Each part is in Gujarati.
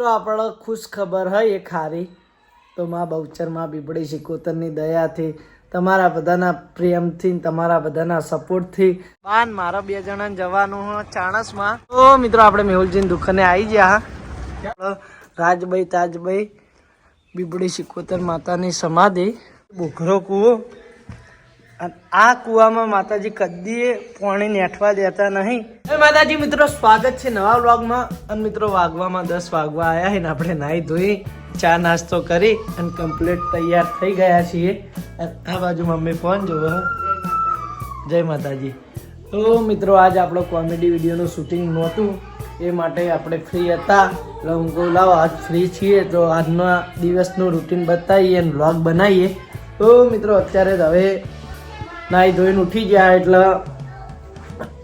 મિત્રો, આપણો ખુશ ખબર હોય એ ખારી તો માં બહુચરમાં બીબડી શિકોતરની દયાથી તમારા બધાના પ્રેમથી તમારા બધાના સપોર્ટથી. બાન, મારા બે જણા જવાનું ચાણસમાં. તો મિત્રો, આપણે મેહુલજીની દુકાને આવી ગયા રાજભાઈ, તાજભાઈ, બીબડી શિકોતર માતાની સમાધિ. બોઘરો કૂવો. આ કૂવામાં માતાજી કદીએ પાણી નેઠવા દેતા નહીં. માતાજી, મિત્રો, સ્વાગત છે નવા વ્લોગમાં. અને મિત્રો, વાગવામાં દસ વાગવા આવ્યા છે આપણે નાહી ધોઈ, ચા નાસ્તો કરી અને કમ્પ્લીટ તૈયાર થઈ ગયા છીએ. આ બાજુ મમ્મી ફોન જોવો જય માતાજી. તો મિત્રો, આજ આપણો કોમેડી વિડીયોનું શૂટિંગ નહોતું. એ માટે આપણે ફ્રી હતા. એટલે હું કહું, લાવો આજ ફ્રી છીએ તો આજના દિવસનું રૂટીન બતાવીએ અને વ્લોગ બનાવીએ. તો મિત્રો, અત્યારે હવે નાહી ધોઈને ઉઠી ગયા એટલે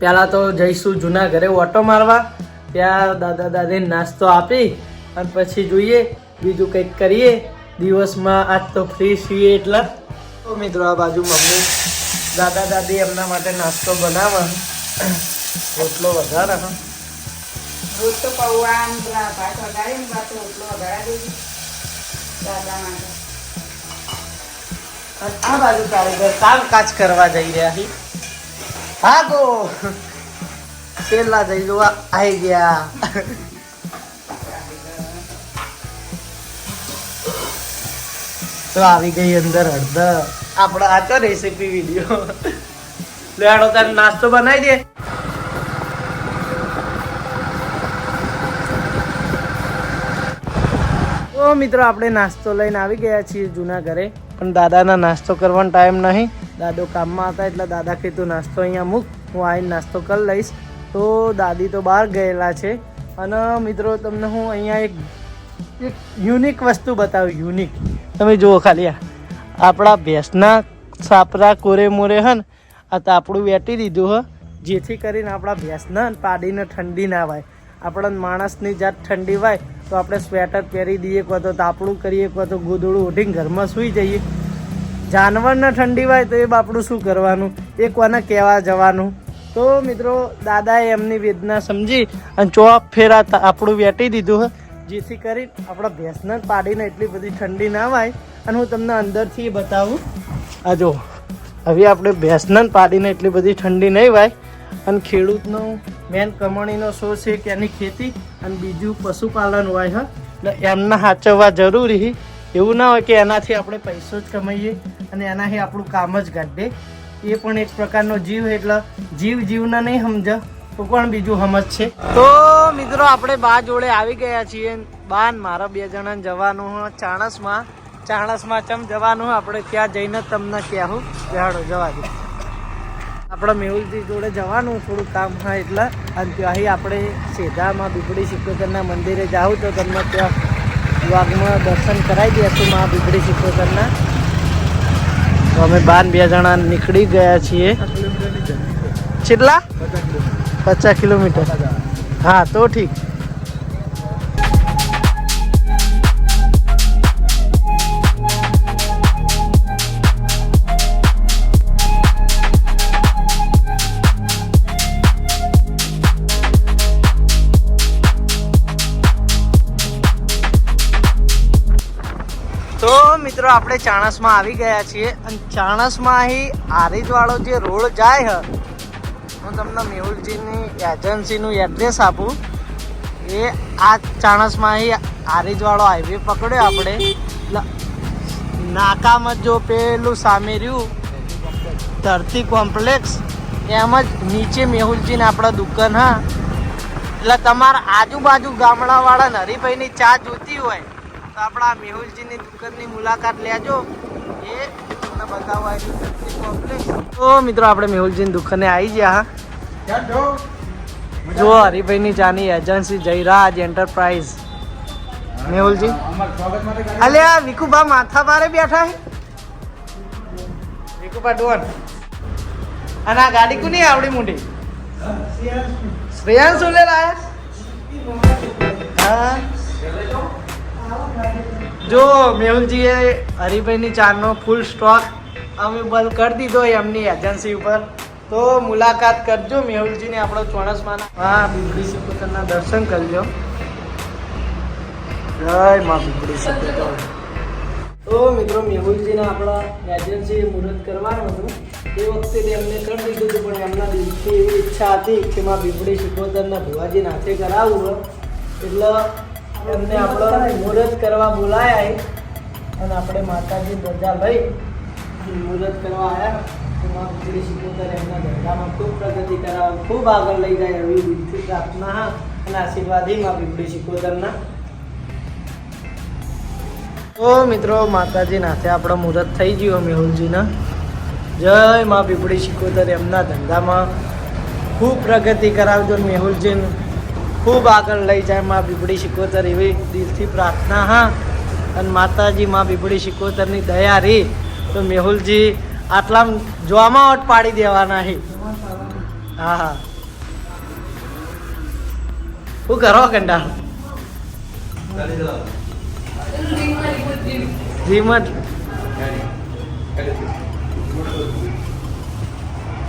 પહેલાં તો જઈશું જૂના ઘરે ઓટો મારવા. ત્યાં દાદા દાદીને નાસ્તો આપી અને પછી જોઈએ, બીજું કંઈક કરીએ. દિવસમાં આજ તો ફ્રી છીએ એટલે. તો મિત્રો આ બાજુ મમ્મી, દાદા દાદી એમના માટે નાસ્તો બનાવે. રોટલો વધારે. રોજ તો પૌવા ભાત વઘારીને ભાત રોટલો વઘારા દાદા માટે. અને આ બાજુ કારીગર કામકાજ કરવા જઈ રહ્યા છે ભાગો છેલ્લા જઈ જોવા આવી ગયા. તો આવી ગઈ અંદર હળદર. આપણો આ તો રેસીપી વીડિયો લેડો તારે નાસ્તો બનાવી દે. તો મિત્રો, આપણે નાસ્તો લઈને આવી ગયા છીએ જૂના ઘરે. પણ દાદાના નાસ્તો કરવાનો ટાઈમ નહીં. દાદો કામમાં હતા એટલે દાદા કીધું, નાસ્તો અહીંયા મૂક, હું આવીને નાસ્તો કરી લઈશ. તો દાદી તો બહાર ગયેલા છે. અને મિત્રો, તમને હું અહીંયા એક એક યુનિક વસ્તુ બતાવું યુનિક તમે જુઓ ખાલી આ. આપણા ભેંસના સાપરા કોરે મોરે હન, આ તાપડું વેટી દીધું હ. જેથી કરીને આપણા ભેંસના પાડીને ઠંડી ના વાય. આપણા માણસની જાત ઠંડી વાય. તો આપણે સ્વેટર પહેરી દઈએ કાં તો તાપડું કરીએ કાં તો ગોદડું ઓઢીને ઘરમાં સૂઈ જઈએ. જાનવરને ઠંડી હોય તો એ બાપડું શું કરવાનું? એ કોને કહેવા જવાનું? તો મિત્રો, દાદાએ એમની વેદના સમજી અને ચોપ ફેરા આપણું વેટી દીધું હ, જેથી કરી આપણા ભેંસને પાડીને એટલી બધી ઠંડી ના વાય. અને હું તમને અંદરથી બતાવું. આ જો, હવે આપણે ભેંસને પાડીને એટલી બધી ઠંડી નહીં વાય. અને ખેડૂતનો મેન કમાણીનો સોર્સ છે કે એની ખેતી અને બીજું પશુપાલન હોય, હ. એટલે એમને સાચવવા જરૂરી. એવું ના હોય કે એનાથી આપણે પૈસો જ કમાઈએ અને એનાથી આપણું કામ જ કાઢીએ એ પણ એક પ્રકારનો જીવ એટલે જીવ જીવના નહીં સમજ, તો પણ બીજું સમજ છે. તો મિત્રો, આપણે બા જોડે આવી ગયા છીએ. બા મારા બે જણા જવાનું ચાણસમાં. ચાણસમાં ચમ જવાનું આપણે ત્યાં જઈને તમને કહેવું. બેહાડો, જવા દે. આપણે મેહુલજી જોડે જવાનું થોડું કામ હોય એટલે અને ત્યાંથી આપણે સીધામાં બીબડી સિકોતરના મંદિરે જાઉં તો તમને ત્યાં વાઘમાં દર્શન કરાવી દઈશું મા બીબડી સિકોતરના તો અમે બાર બે જણા નીકળી ગયા છીએ. કેટલા? પચાસ કિલોમીટર. હા તો ઠીક. મિત્રો, આપણે ચાણસમાં આવી ગયા છીએ અને ચાણસમાં અહીં આરીજવાળો જે રોડ જાય હ, હું તમને મેહુલજીની એજન્સીનું એડ્રેસ આપું. એ આ ચાણસમાં અહીં આરીજવાળો હાઈવે પકડ્યો આપણે. નાકામાં જો પેલું સામે રહ્યું, ધરતી કોમ્પ્લેક્સ એમ જ નીચે મેહુલજીને આપણા દુકાન, હા. એટલે તમારા આજુબાજુ ગામડાવાળા નરીભાઈની ચા જોતી હોય તો આપણા મેહુલજીની દુકાનની મુલાકાત લેજો. એ તમને બતાવવા કોમ્પ્લેક્સ તો મિત્રો આપણે મેહુલજીની દુકાને આવી ગયા હા. જો. હરિભાઈની ચાની એજન્સી જયરાજ એન્ટરપ્રાઇઝ. મેહુલજી. અલે આ વિકુબા માથા બારે બેઠા હે વિકુબા ડોન અને આ ગાડી કોની આવડી મોટી? શ્રેયાંશ લે લાયા હા. જો, મેહુલજીએ હરિભાઈની ચાનો ફૂલ સ્ટોક અવેલેબલ કરી દીધો એમની એજન્સી ઉપર. તો મુલાકાત કરજો મેહુલજીને આપણો ચોણસમાં હા બીબડી સિકોતરના દર્શન કરજો. જય માં પીપળી શિકોતર તો મિત્રો, મેહુલજીના આપણા એજન્સી મુહૂર્ત કરવાનું હતું. એ વખતે એમને કરી દીધું હતું, પણ એમના દિલથી એવી ઈચ્છા હતી કે માં પીપળી શિકોતરના ભુવાજી નાથે કરાવવું એટલે એમને આપણો મુહૂર્ત કરવા બોલાયા અને આપણે માતાજી ધજા લઈ મુહૂર્ત કરવા આવ્યા પીપળી શિકોતર એમના ધંધામાં ખૂબ પ્રગતિ કરાવે ખૂબ આગળ લઈ જાય એવી દિલથી પ્રાર્થના અને આશીર્વાદી ય માં પીપળી શિકોતરના તો મિત્રો માતાજી નાથે આપણો મુહૂર્ત થઈ ગયો મેહુલજીના જય માં પીપળી શિકોતર એમના ધંધામાં. ખૂબ પ્રગતિ કરાવજો મેહુલજીને. ખૂબ આગળ લઈ જાય માં બીબડી શિકોતર એવી દિલથી પ્રાર્થના, હા. અને માતાજી માં બીબડી શિકોતરની દયા રી. તો મેહુલજી આટલા જોવામાં વટ પાડી દેવાના હે. હા હા. શું કરો કંટાળ રીમત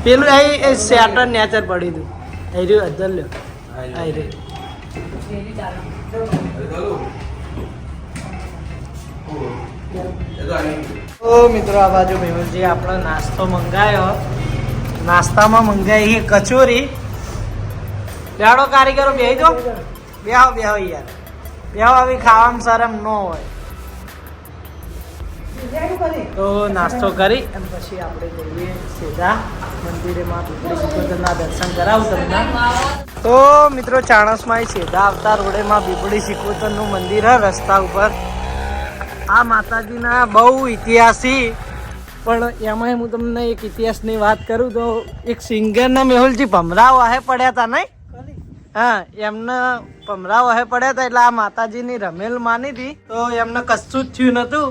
પેલું એ સેટર નેચર પડી દઉં એ રહ્યું અધર લ્યો. આઈ રહ્યું. ઓ મિત્રો, આ બાજુ મેહુલજી આપણો નાસ્તો મંગાયો. નાસ્તામાં મંગાવી કચોરી. બેડો કારીગરો, બેહી દો બેહો બેહો યાર. બેહો આવી ખાવામાં શરમ ન હોય. તો નાસ્તો કરી. અને પછી આપણે જઈએ સીધા મંદિરે માં પીપળી દર્શન કરાવું તમને. તો મિત્રો ચાણસમાં સીધા આવતા રોડેમાં પીપળી સિકોતરનું મંદિર હે રસ્તા ઉપર. આ માતાજીના બહુ ઇતિહાસી પણ એમાં હું તમને એક ઇતિહાસની વાત કરું તો એક સિંગરના મેહુલજી ભમરાઓ આહે પડ્યા હતા નહીં? હા એમને ભમરાઓ વાહે પડ્યા હતા એટલે આ માતાજીની રમેલ માની હતી તો એમને કશું જ થયું નતું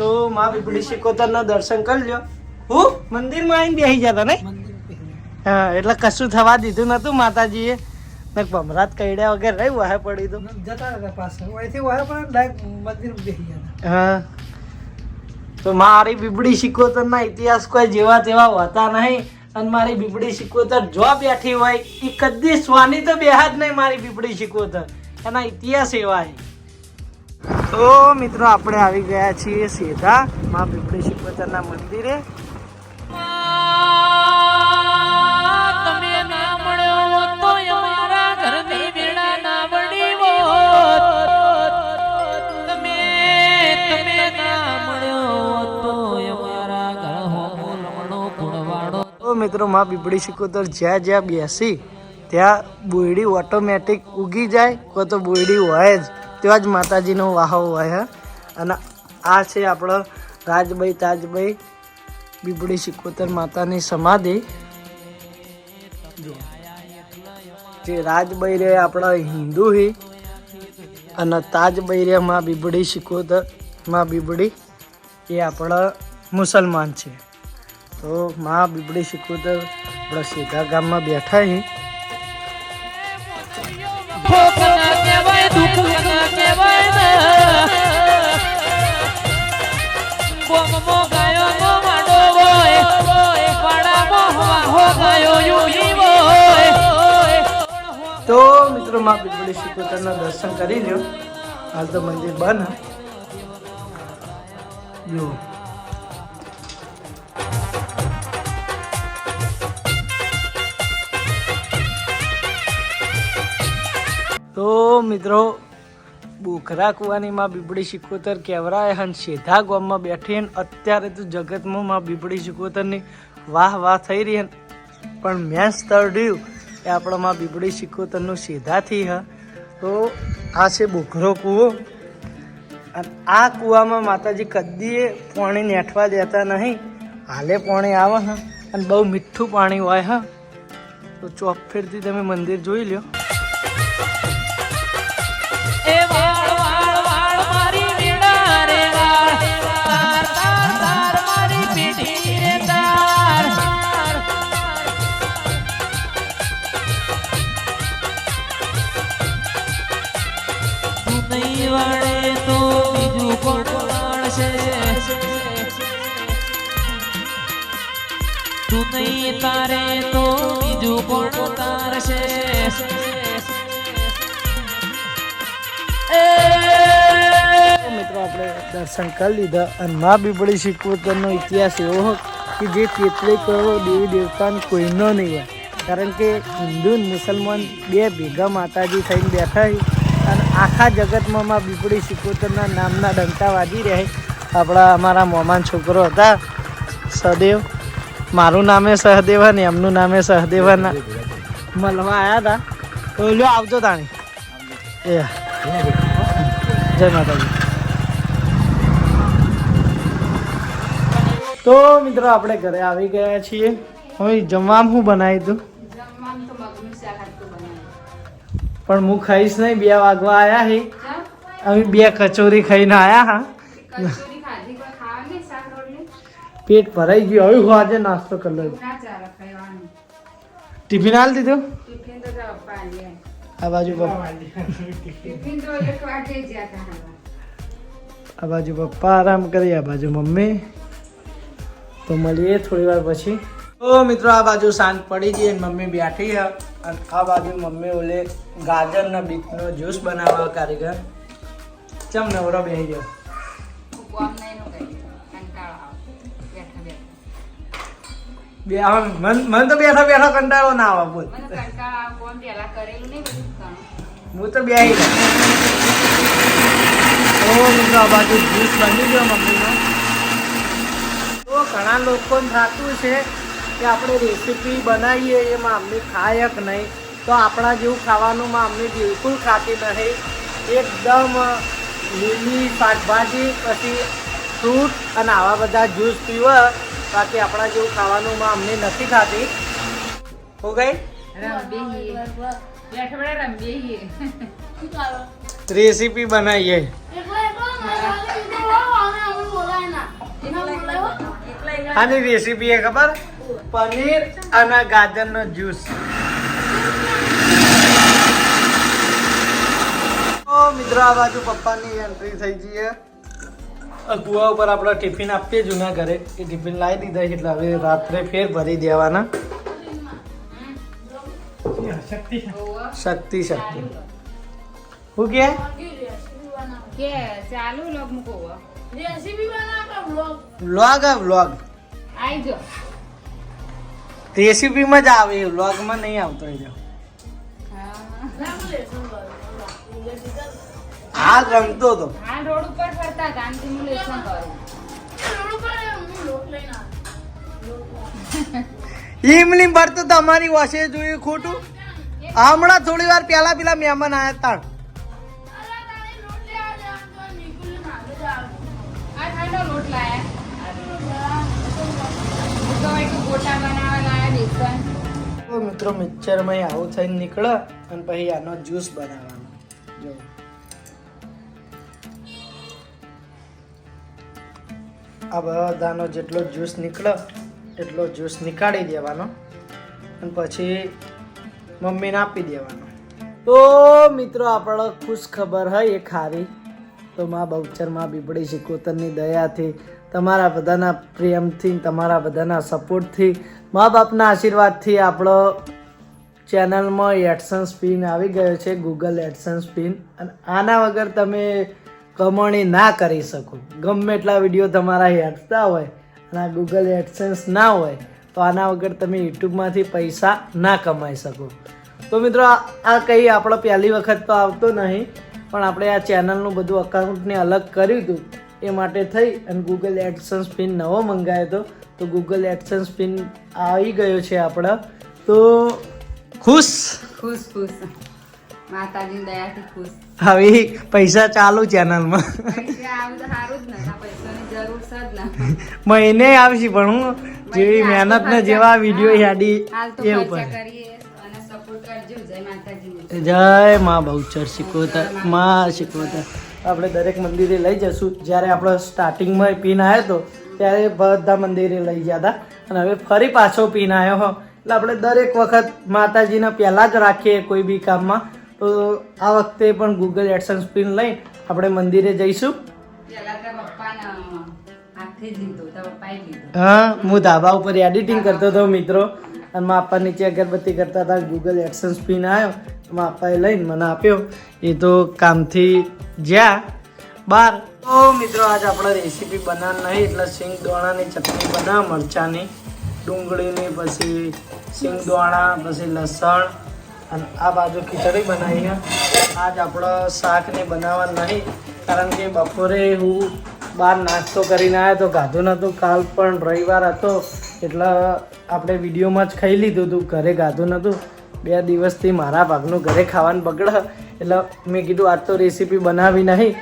તો મા પીપળી શિકોતરના દર્શન કરજો હું? મંદિરમાં આવીને બેસી જતા નહીં? હા એટલે કશું થવા દીધું નતું માતાજીએ. ને ભમરાત કઈડ્યા વગર રહી વાહે પડી તો. જતા હતા પાછળ અહીંથી વાળા પણ ડાયરેક્ટ મંદિર બેસી જતા. હા. તો મારી બીબડી સિકોતરના ઇતિહાસ કોઈ જેવા તેવા હોતા નહીં. અને મારી બીબડી સિકોતર જો બેઠી હોય એ કદી સ્વાની તો બેહા જ નહીં મારી બીબડી સિકોતર એના ઇતિહાસ એવા છે. તો મિત્રો આપણે આવી ગયા છીએ સીધા મા પીપળેશ્વર સિકોતરના મંદિરે મિત્રો મા પીપળી સિકોતર જ્યાં જ્યાં બેસી ત્યાં બોયડી ઓટોમેટિક ઉગી જાય કો તો બોયડી હોય જ. ત્યાં જ માતાજીનો વાહો હોય અને આ છે આપણો રાજભાઈ તાજભાઈ બીબડી સિકોતર માતાની સમાધિ. જો. જે રાજભાઈ રે આપણા હિન્દુ હી અને તાજભાઈ રે માં બીબડી સિકોતરમાં બીબડી એ આપણા મુસલમાન છે. તો માં બીબડી સિકોતર આપણા સીધા ગામમાં બેઠા હી. તો મિત્રો માં બીબડી સિકોતરના દર્શન કરી લ્યો. હાલ તો મંદિર બંધ. તો મિત્રો બોખરા કુવાની માં બીબડી સિકોતર કેવરાય હન શેધા ગામમાં બેઠી અત્યારે તો જગતમાં માં બીબડી સિકોતરની વાહ વાહ થઈ રહી પણ મેં સ્થળ રહ્યું એ આપણામાં બીબડી સિકોતરનું સીધાથી હ. તો આ છે બોખરો કૂવો. અને આ કૂવામાં માતાજી કદીએ પાણી નેઠવા દેતા નહીં. હાલે પાણી આવે હ. અને બહુ મીઠું પાણી હોય હ. તો ચોફેરથી તમે મંદિર જોઈ લ્યો. વાળશે તું નહીં તારે તો બીજું કોણ તારશે એ દર્શન કરી લીધા અને મા બીબડી શીખવતરનો ઇતિહાસ એવો કે જે તેત્રી કરોડ દેવી દેવતાને કોઈનો નહીં કારણ કે હિન્દુ મુસલમાન બે ભેગા માતાજી થઈને બેઠા અને આખા જગતમાં મા બીબડી શીખવતરના નામના ડંકા વાગી રહ્યા છે. આપણા અમારા મોમાન છોકરો હતા સહદેવ. મારું નામે સહદેવન એમનું નામે સહદેવન મળવા આવ્યા હતા. તો લ્યો આવજો તાણી. એ. જય માતાજી. તો મિત્રો આપણે ઘરે આવી ગયા છીએ. હવે જમવામાં શું બનાવી તો બનાવ્યું પણ હું ખાઈશ નહીં બે વાગવા આવ્યા હે. અમે બે કચોરી ખાઈને આવ્યા હા કચોરી ખાધી કોઈ ખાવાની શાક રોટલી પેટ ભરાઈ ગયું. હવે હું આજે નાસ્તો કરી લઉં. ટિફિન હાલ દીધું? આ બાજુ આ બાજુ પપ્પા આરામ કરી આ બાજુ મમ્મી. તો મળીએ થોડી વાર પછી. તો મિત્રો આ બાજુ સાંજ પડી ગઈ અને મમ્મી બેઠી અને આ બાજુ મમ્મી ઓલે ગાજરના બીટનો જ્યુસ બનાવવા કારીગર. ચમ નવરો બેસી ગયો. બે મન મન તો બેઠા બેઠા કંટાળો ના આવે બોલ. હું તો બે ઓ મિત્રો બાજુ જ્યુસ બની ગયો મમ્મીનો. તો ઘણા લોકોને થતું છે કે આપણે રેસીપી બનાવીએ એમાં અમને ખાય કે નહીં. તો આપણા જેવું ખાવાનું માં અમને બિલકુલ ખાતી નથી એકદમ લીલી શાકભાજી પછી ફ્રૂટ અને આવા બધા જ્યુસ પીવે. બાકી આપણા જેવું ખાવાનું માં અમને નથી ખાતી. હો ગઈ? રેસીપી બનાવીએ. આની રેસીપી એ ખબર? પનીર અને ગાજરનો જ્યુસ મિત્રો, આ બાજુ પપ્પાની એન્ટ્રી થઈ જઈએ કુવા ઉપર આપણે ટિફિન આપીએ જૂના ઘરે એ ટિફિન લાવી દીધા છે એટલે હવે રાત્રે ફેર ભરી દેવાના શક્તિ શક્તિ હું કે કે ચાલુ લોક મૂકો વ્લોગ આ વ્લોગ આઈ જો રેસીપીમાં જ આવે વ્લોગમાં નહીં આવતો એ જો હાલ રમતો હતો હાલ રોડ ઉપર ફરતા આમ સિમ્યુલેશન કરું? ઈમલી ભર તો તમારી વાસે જોયું ખોટું. હમણાં થોડી વાર પહેલા પેલા મહેમાન આયા તાણ મિત્રો મિક્સરમાં આવું થઈને નીકળે અને પછી આનો જ્યુસ બનાવવાનો. જો. આ બધાનો જેટલો જ્યુસ નીકળે, એટલો જ્યુસ નીકાળી દેવાનો અને પછી મમ્મીને આપી દેવાનો. તો મિત્રો, આપણો ખુશ ખબર હોય એ ખારી. તો માં બહુચરમાં બીબડી શિકોતરની દયાથી, તમારા બધાના પ્રેમથી, તમારા બધાના સપોર્ટથી, મા બાપના આશીર્વાદથી આપણો ચેનલમાં એડસન્સ પિન આવી ગયો છે ગૂગલ એડસન્સ પિન. અને આના વગર તમે કમાણી ના કરી શકો. ગમે એટલા વીડિયો તમારા હેડતા હોય અને આ ગૂગલ એડસેન્સ ના હોય તો આના વગર તમે યુટ્યુબમાંથી પૈસા ના કમાઈ શકો. તો મિત્રો આ આ કંઈ આપણો પહેલી વખત તો આવતો નહીં પણ આપણે આ ચેનલનું બધું અકાઉન્ટને અલગ કર્યું હતું એ માટે થઈ અને ગૂગલ એડસન્સ પિન નવો મંગાવ્યો હતો. તો ગૂગલ એડસન્સ પિન આવી ગયો છે આપણા. તો ખુશ? ખુશ ખુશ. માતાજીની દયાથી ખુશ. હવે પૈસા ચાલુ ચેનલમાં. મહિને આવશે પણ હું જેવી મહેનત ને જેવા વીડિયો યાદી એ ઉપર. જય મા બહુચર શીખવતા માં શીખવતા આપણે દરેક મંદિરે લઈ જશું. જ્યારે આપણો સ્ટાર્ટિંગમાં પિન આવ્યો હતો ત્યારે બધા મંદિરે લઈ ગયા હતા. અને હવે ફરી પાછો પિન આવ્યો હો. એટલે આપણે દરેક વખત માતાજીને પહેલાં જ રાખીએ કોઈ બી કામમાં. તો આ વખતે પણ ગૂગલ એડસન્સ પિન લઈ આપણે મંદિરે જઈશું. પપ્પાએ હા, હું ધાબા ઉપર એડિટિંગ કરતો હતો મિત્રો. અને માપા નીચે અગરબત્તી કરતા હતા ગૂગલ એડસન્સ પિન આવ્યો. માપાએ લઈને મને આપ્યો. એ તો કામથી જ્યાં બાર. તો મિત્રો, આજ આપણે રેસીપી બનાવ નહીં, એટલે સિંગ દોણાની ચટણી બનાવ, મરચાની ડુંગળીની, પછી સિંગ દોણા, પછી લસણ અને આ બાજુ ખીચડી બનાવી છે આજ આપણો શાકને બનાવવા નહીં, કારણ કે બપોરે હું બહાર નાસ્તો કરીને આવ્યો તો ગાધું નહોતું. કાલ પણ રવિવાર હતો, એટલે આપણે વિડીયોમાં જ ખાઈ લીધું હતું. ઘરે ગાધું નહોતું. બે દિવસથી મારા ભાગનું ઘરે ખાવાનું બગડ. એટલે મેં કીધું, આજ તો રેસીપી બનાવી નહીં.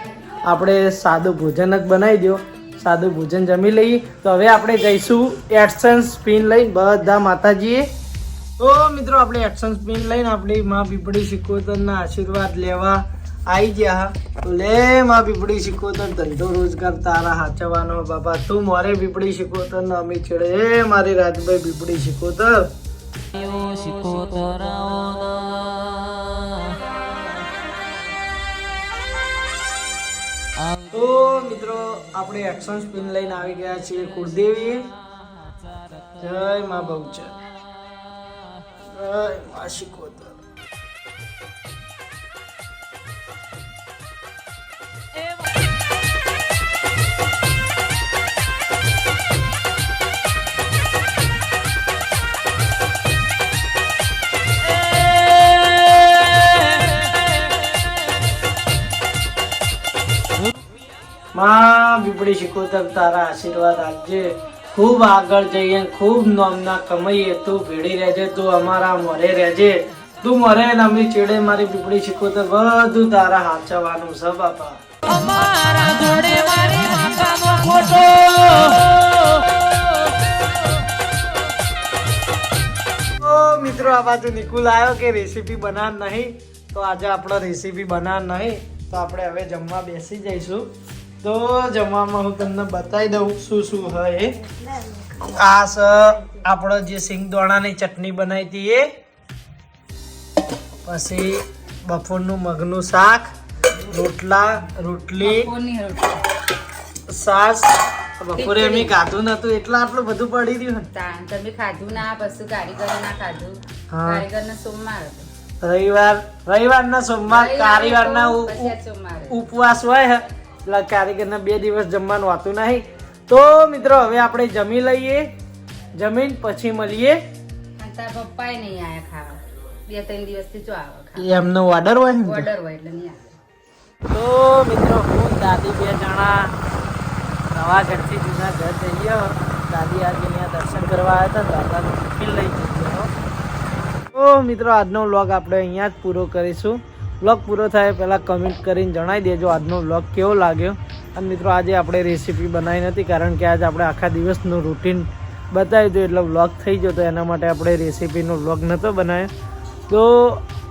આપણે સાદું ભોજન જ બનાવી દો સાદું ભોજન જમી લઈએ. તો હવે આપણે જઈશું એડસન્સ સ્પિન લઈને. બધા માતાજીએ તો મિત્રો આપણે એક્શન સ્પિન લઈને આપણી માં પીપળી શિકોતરના આશીર્વાદ લેવા આવી ગયા. તો લે માં પીપળી શિકોતર ધંધો રોજગાર તારા હાચવાનો બાપા તું મારે પીપળી શિકોતર ને અમે છેડે. એ મારી રાજભાઈ પીપળી શિકોતરાઓના. તો મિત્રો આપણે એક્શન સ્પિન લઈને આવી ગયા છીએ. કુળદેવી. જય માં બહુચર. માં શિકોતરમાં બીપડી શિકોતર તારા આશીર્વાદ આપજે. ખૂબ આગળ જઈએ ખૂબ નોમના કમાઈએ તું ભેડી રહેજે તું અમારા મોરે રહેજે. તું મરે નમી અમી ચેડે મારી બીપડી તો બધું તારા હાચવાનું છે બાપા. અમારા જોડે મારી માતાનો ફોટો. તો મિત્રો આ બાજુ નિકુલ આવ્યો કે રેસીપી બનાવ નહીં? તો આજે આપણે રેસીપી બનાવ નહીં. તો આપણે હવે જમવા બેસી જઈશું. તો જમવામાં હું તમને બતાવી દઉં શું શું હોય એ. આ સ આપણો જે સિંગ દોણાની ચટણી બનાવી હતી એ. પછી બપોરનું મગનું શાક રોટલા રોટલી સાસ. બપોરે એમ ખાધું નતું એટલે આટલું બધું પડી રહ્યું ને. તમે ખાધું ના પછી કારીગર ના ખાધું. કારીગર ના સોમવાર રવિવાર રવિવાર ના સોમવાર સોમવાર. હતો. ઉપવાસ હોય હે, એટલે કારીગરને બે દિવસ જમવાનું હોતું નહીં. તો મિત્રો હવે આપણે જમી લઈએ. જમીન પછી મળીએ. પપ્પાએ નહીં આયા ખાવા. બે ત્રણ દિવસથી જો આવે એમનો ઓર્ડર હોય ઓર્ડર હોય એટલે નહીં તો મિત્રો હું દાદી બે જણા નવા ઘરથી જૂના ઘર જઈએ. દાદી આજે ત્યાં દર્શન કરવા આવ્યા હતા દાદાનું ટિફિન લઈ જઈએ. તો મિત્રો આજનો વ્લોગ આપણે અહીંયા જ પૂરો કરીશું. વ્લોગ પૂરો થાય, પહેલાં કમેન્ટ કરીને જણાવી દેજો આજનો બ્લોગ કેવો લાગ્યો. અને મિત્રો, આજે આપણે રેસીપી બનાવી નથી, કારણ કે આજે આપણે આખા દિવસનું રૂટીન બતાવ્યું હતું, એટલે બ્લોગ થઈ ગયો તો એના માટે આપણે રેસીપીનો બ્લોગ નહોતો બનાવ્યો. તો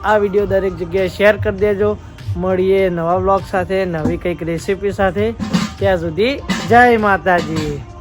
આ વીડિયો દરેક જગ્યાએ શેર કરી દેજો. મળીએ નવા વ્લોગ સાથે, નવી કંઈક રેસીપી સાથે. ત્યાં સુધી જય માતાજી.